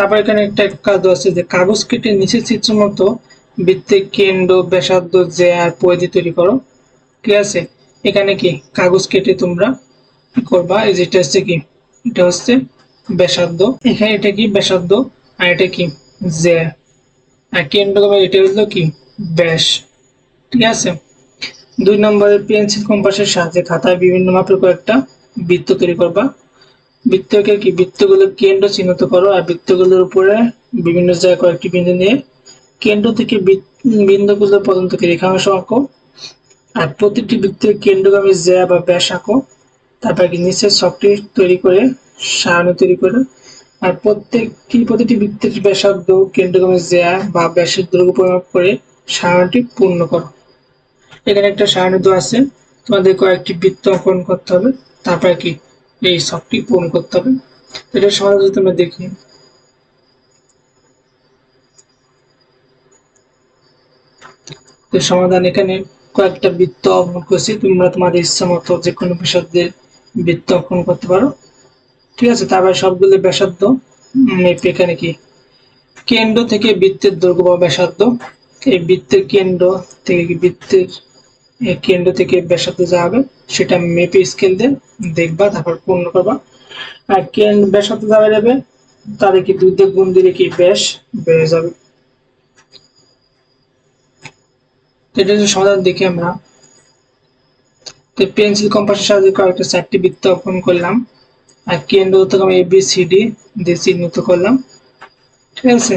তারপর এখানে একটা কাজ আছে যে কাগজ কেটে নিচে চিত্র মতো বৃত্তের কেন্দ্র, ব্যাসার্ধ, যে আর পরিধি তৈরি করো। ঠিক আছে? এখানে কি কাগজ কেটে তোমরা করবা? এই যেটা হচ্ছে কি? এটা হচ্ছে ব্যাসার্ধ। এখানে এটা কি ব্যাসার্ধ? আর এটা কি? যে আর কেন্দ্র এটা হলো কি? ব্যাস। ঠিক আছে? দুই নম্বরে পেন্সিল কম্পাসের সাহায্যে খাতায় বিভিন্ন মাপের কয়েকটা বৃত্ত তৈরি করবা। বৃত্তকে কি, বৃত্তগুলো কেন্দ্র চিহ্নিত করো, আর বৃত্তগুলোর উপরে বিভিন্ন জায়গায় কয়েকটি বিন্দু নিয়ে কেন্দ্র থেকে বিন্দুগুলো পর্যন্ত রেখাংশ আঁকো, আর প্রতিটি বৃত্তের কেন্দ্রগামী জ্যা বা ব্যাস আঁকো, তারপর কি নিচের ছকটি তৈরি করে, সারণী তৈরি করে, আর প্রত্যেকটি, প্রতিটি বৃত্তের ব্যাসার্ধ কেন্দ্রগামী জ্যা বা ব্যাসের দৈর্ঘ্য পরিমাপ করে সারণীটি পূর্ণ করো। এখানে একটা দেওয়া আছে, তোমাদের কয়েকটি বৃত্ত অঙ্কন করতে হবে, তারপর কি এই সবটি পূরণ করতে হবে। এটা সহজ তোমরা দেখি। তো সমাধান এখানে কয়েকটা বৃত্ত অঙ্কন করছি। তোমরা তোমাদের ইচ্ছা মতো যে কোনো ব্যাসার্ধের বৃত্ত অঙ্কন করতে পারো। ঠিক আছে? তারপরে সবগুলো ব্যাসার্ধ মেপে এখানে কি? কেন্দ্র থেকে বৃত্তের দৈর্ঘ্য বা ব্যাসার্ধ। এই বৃত্তের কেন্দ্র থেকে কি বৃত্তের কেন্দ্র থেকে ব্যাসার্ধ যা হবে, সেটা মেপে স্কেল দিয়ে দেখবা, তারপর পূর্ণ করবা। আর কেন্দ্র ব্যাসার্ধ যা বেরোবে তাহলে কি দিয়ে গুণ দিলে কি ব্যাস, বেড়ে যাবে। এটা হচ্ছে সমাধান দেখি আমরা। তো পেন্সিল কম্পাসের সাহায্যে কয়েকটা চারটি বৃত্ত অঙ্কন করলাম। আর কেন্দ্র থেকে আমি এ বি সি ডি দিয়ে চিহ্নিত করলাম। ঠিক আছে?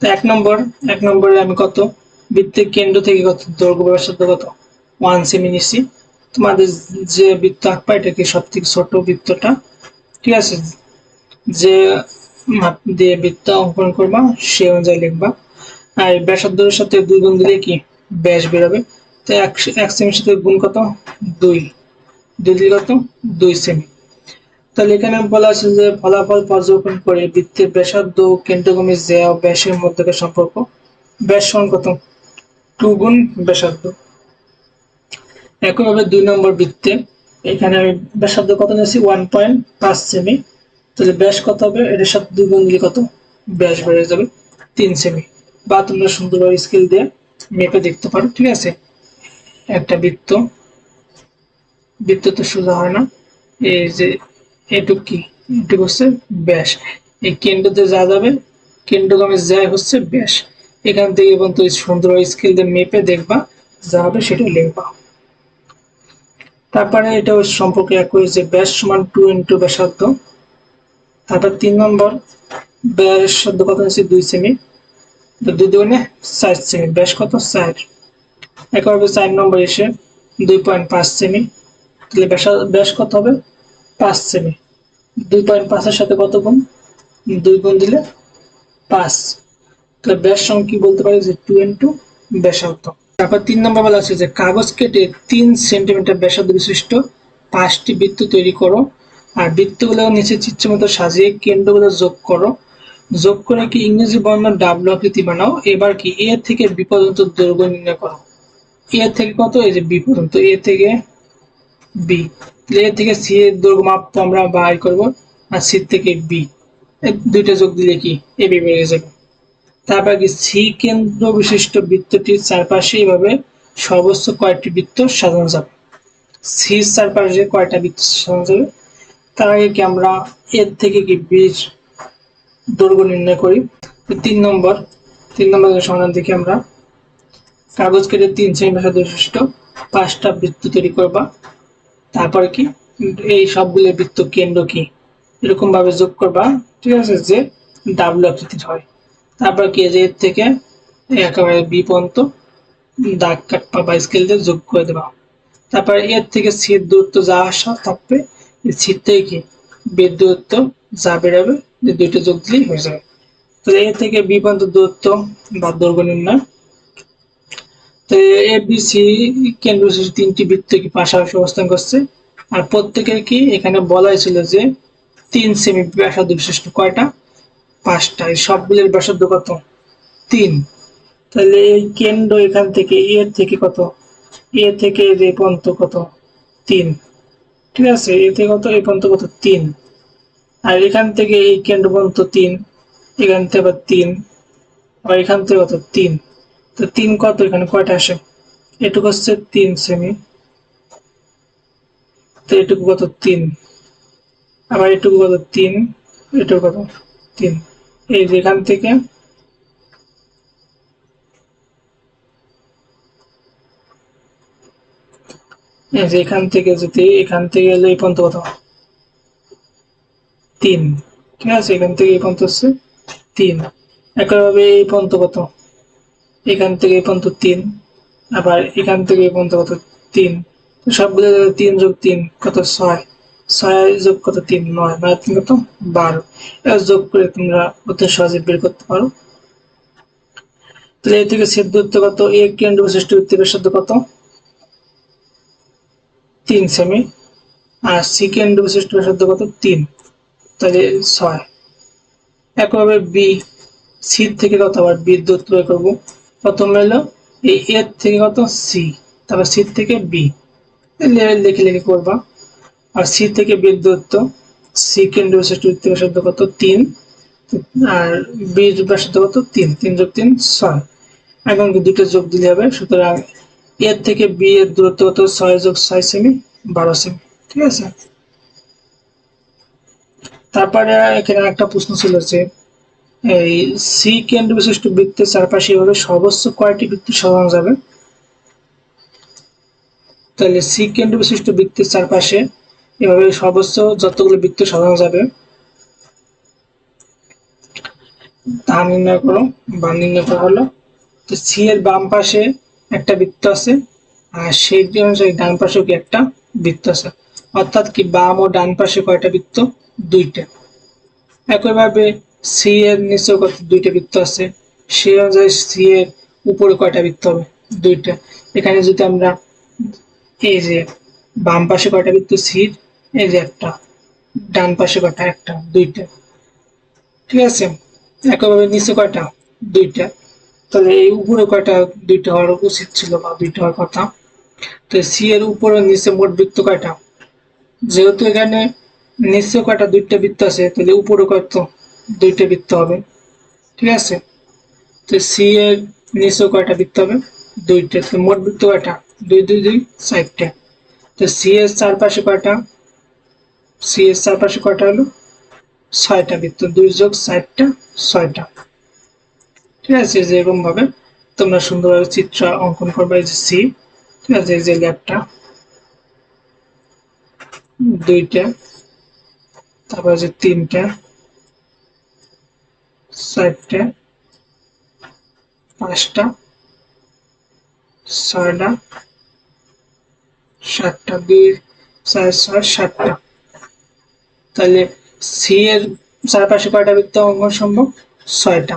তো এক নম্বর, এক নম্বরে আমি কত? বৃত্তের কেন্দ্র থেকে কত দৈর্ঘ্য ব্যাসার্ধ কত? ওয়ান সেমি নিচ্ছি তোমাদের যে বৃত্ত আঁকবা এটা কি সব থেকে ছোট বৃত্তটা। ঠিক আছে? যে মাপ দিয়ে বৃত্ত অঙ্কন করবা, সে অনুযায়ী লিখবা। আর ব্যাসার্ধের সাথে দুই গুণ দিলে কি? ব্যাস বেরোবে। তো এক এক সেমির সাথে গুণ কত? দুই। দুই দিলে কত? দুই সেমি তাহলে এখানে বলা আছে যে ফলাফল পর্যবেক্ষণ করে বৃত্তের ব্যাসার্ধ ও কেন্দ্রগামী জ্যা ও ব্যাসের মধ্যকার সম্পর্ক। ব্যাস কত? টু গুণ ব্যাসার্ধ। একইভাবে দুই নম্বর বৃত্তে এখানে আমি ব্যাসার্ধ কত নিয়েছি? ওয়ান পয়েন্ট পাঁচ সেমি। তাহলে ব্যাস কত হবে? এটার সাথে দুই গুণ দিলে কত? ব্যাস বেড়ে যাবে তিন সেমি। বা তোমরা সুন্দরভাবে স্কেল দিয়ে মেপে দেখতে পারো, ঠিক আছে? একটা বৃত্ত বৃত্ত তো সোজা হয় না। এই যে এটুক কি? এটুক হচ্ছে ব্যাস। এই কেন্দ্রতে যা যাবে, কেন্দ্রগামী যা হচ্ছে ব্যাস। এখান থেকে এবং তুই সুন্দরভাবে স্কেল দিয়ে মেপে দেখবা, যা হবে সেটা লিখবা। তারপরে এটা ওর সম্পর্কে একই যে ব্যাস সমান টু ইন্টু ব্যাসার্ধ। তারপর তিন নম্বর, ব্যাসার্ধ কত হচ্ছে দুই সেমি দুই দুগুণে চার সেমি ব্যাস কত? চার। একইভাবে চার নম্বর এসে দুই পয়েন্ট পাঁচ সেমি তাহলে ব্যাস কত হবে? পাঁচ সেমি দুই পয়েন্ট পাঁচের সাথে কত গুণ? দুই গুণ দিলে পাঁচ। তাহলে কি বলতে পারি যে টু ইন্টু ব্যাসার্ধ। তারপর তিন নম্বর বলা আছে যে কাগজ কেটে তিন সেন্টিমিটার ব্যাসার্ধ বিশিষ্ট পাঁচটি বৃত্ত তৈরি করো, আর বৃত্তগুলো নিচে চিত্র মতো সাজিয়ে কেন্দ্রগুলো যোগ করো। যোগ করে কি ইংরেজি বর্ণ ডাব্লু আকৃতি বানাও, এবার কি এ থেকে বি পর্যন্ত দৈর্ঘ্য নির্ণয় করো। এ থেকে কত? এই যে বি পর্যন্ত। এ থেকে বি। এ থেকে সি এর দৈর্ঘ্য মাপ আমরা বাই করব, আর সি থেকে বি। দুইটা যোগ দিলে কি? এ বি বেড়ে যাবে। তারপর কি সি কেন্দ্র বিশিষ্ট বৃত্তটির চারপাশে এইভাবে সর্বোচ্চ কয়েকটি বৃত্ত সাজানো যাবে। সির চারপাশে কয়টা বৃত্ত সাজানো যাবে? তার আগে কি আমরা এর থেকে কি বীজ দৈর্ঘ্য নির্ণয় করি? তিন নম্বর তিন নম্বর সমাধান দেখি আমরা। কাগজ কেটে তিন ব্যাসার্ধ বিশিষ্ট পাঁচটা বৃত্ত তৈরি করবা। তারপরে কি? এই সবগুলো বৃত্ত কেন্দ্র কি? এরকম ভাবে যোগ করবা। ঠিক আছে? যে ডাব্লু আকৃতির হয়। তারপর কি যে এর থেকে একেবারে বি পর্যন্ত, দাগ কাটবা বা স্কেল দিয়ে যোগ করে দেবা। তারপর এর থেকে সির দূরত্ব যা আসা থাকবে সির থেকে কি? বের দূরত্ব যা বেরোবে যে দুইটা যোগ দিলেই হয়ে যাবে। তো এ থেকে বি পর্যন্ত দূরত্ব বা দৈর্ঘ্য নির্ণয়। তো এ বি সি কেন্দ্র তিনটি বৃত্ত কি পাশাপাশি অবস্থান করছে। আর প্রত্যেকের কি এখানে বলা হয়েছিল যে তিন সেমি ব্যাসার্ধ বিশিষ্ট কয়টা? পাঁচটা, এই সবগুলোর ব্যাসার্ধ কত? তিন। তাহলে এই কেন্দ্র এখান থেকে, এর থেকে কত? এ থেকে এ পর্যন্ত কত? তিন। ঠিক আছে? এ থেকে কত? এ পর্যন্ত কত? তিন। আর এখান থেকে এই কেন্দ্র পর্যন্ত তিন, এখান থেকে আবার তিন, আবার এখান থেকে কত? তিন। তো তিন কত? এখানে কয়টা আসে? এটুকু হচ্ছে তিন সেমি তো এটুকু কত? তিন। আবার এটুকু কত? তিন। এটুকু কত? তিন। এই যে এখান থেকে। এখান থেকে যদি এখান থেকে এলো এই পর্যন্ত কত? তিন। ঠিক আছে, এখান থেকে এই পর্যন্ত হচ্ছে তিন। একইভাবে এই পর্যন্ত কত? এখান থেকে এই পর্যন্ত তিন। আবার এখান থেকে এই পর্যন্ত কত? তিন। সবগুলো তিন যোগ তিন, কত? ছয়। ছয় যোগ কত তিন? নয়। নয় তিন কত? বারো। এবার যোগ করে তোমরা অতি সহজে বের করতে পারো। তাহলে এই থেকে ছেদ দূরত্ব কত? এক কেন্দ্র বিশিষ্ট বৃত্তের ব্যাসার্ধ কত? তিন সেমি। আর সেকেন্ড বিশিষ্ট ব্যাসার্ধ কত? তিন। তাহলে ছয়। একইভাবে বি সি থেকে কত? আবার বি দূরত্ব বের করব। প্রথম হলো এই এর থেকে কত? সি তারপর সি থেকে বি লিখে লিখে করবা। আর সি থেকে বি দূরত্ব সি কেন্দ্র বিশিষ্ট বৃত্তের ব্যাসার্ধ কত? তিন। আর বি ব্যাসার্ধ কত? তিন। তিন যোগ তিন, ছয়। এখন দুটো যোগ দিলে হবে? সুতরাং এর থেকে বি এর দূরত্ব কত? ছয় যোগ ছয় সেমি, বারো সেমি। ঠিক আছে? তারপরে এখানে একটা প্রশ্ন ছিল যে, এই সি কেন্দ্র বিশিষ্ট বৃত্তের চারপাশে এভাবে সর্বোচ্চ কয়টি বৃত্তি সাজানো যাবে? তাহলে সি কেন্দ্র বিশিষ্ট বৃত্তের চারপাশে এভাবে সর্বোচ্চ যতগুলো বৃত্ত সাজানো যাবে তা নির্ণয় করো বা নির্ণয় করা হলো। তো সি এর বাম পাশে একটা বৃত্ত আছে, আর সেই অনুযায়ী ডান পাশেও কি একটা বৃত্ত আছে। অর্থাৎ কি বাম ও ডান পাশে কয়টা বৃত্ত? দুইটা। একইভাবে সি এর নিচেও কত দুইটা বৃত্ত আছে, সেই অনুযায়ী সি এর উপরে কয়টা বৃত্ত হবে? দুইটা। এখানে যদি আমরা এই যে বাম পাশে কয়টা বৃত্ত? সির এই যে একটা, ডান পাশে কয়টা একটা, দুইটা। ঠিক আছে? একইভাবে নিচে কয়টা? দুইটা। তাহলে এই উপরে কয়টা? দুইটা হওয়ার উচিত ছিল বা দুইটা হওয়ার কথা। তো সি এর উপরে নিচে মোট বৃত্ত কয়টা? যেহেতু এখানে নিচে কয়টা? দুইটা বৃত্ত আছে, তাহলে উপরে কত? দুইটা বৃত্ত হবে। ঠিক আছে? তো সি এর নিচে কয়টা বৃত্ত হবে? দুইটা। মোট বৃত্ত কয়টা? দুই দুই দুই, চারটা। তো সি এর চারপাশে কয়টা? সি এর চারপাশে কয়টা হলো? ছয়টা। বৃত্ত দুই যোগ চারটা ছয়টা। ঠিক আছে যেরকম ভাবে তোমরা সুন্দরভাবে চিত্র অঙ্কন করবে, এই যে সি ঠিক আছে, এই যে ল্যাবটা দুইটা, তারপর যে তিনটা, চারটা, পাঁচটা, ছয়টা, সাতটা, দুই, চার, ছয়, সাতটা। তাহলে সি এর চারপাশে কয়টা বৃত্ত অঙ্কন সম্ভব? ছয়টা।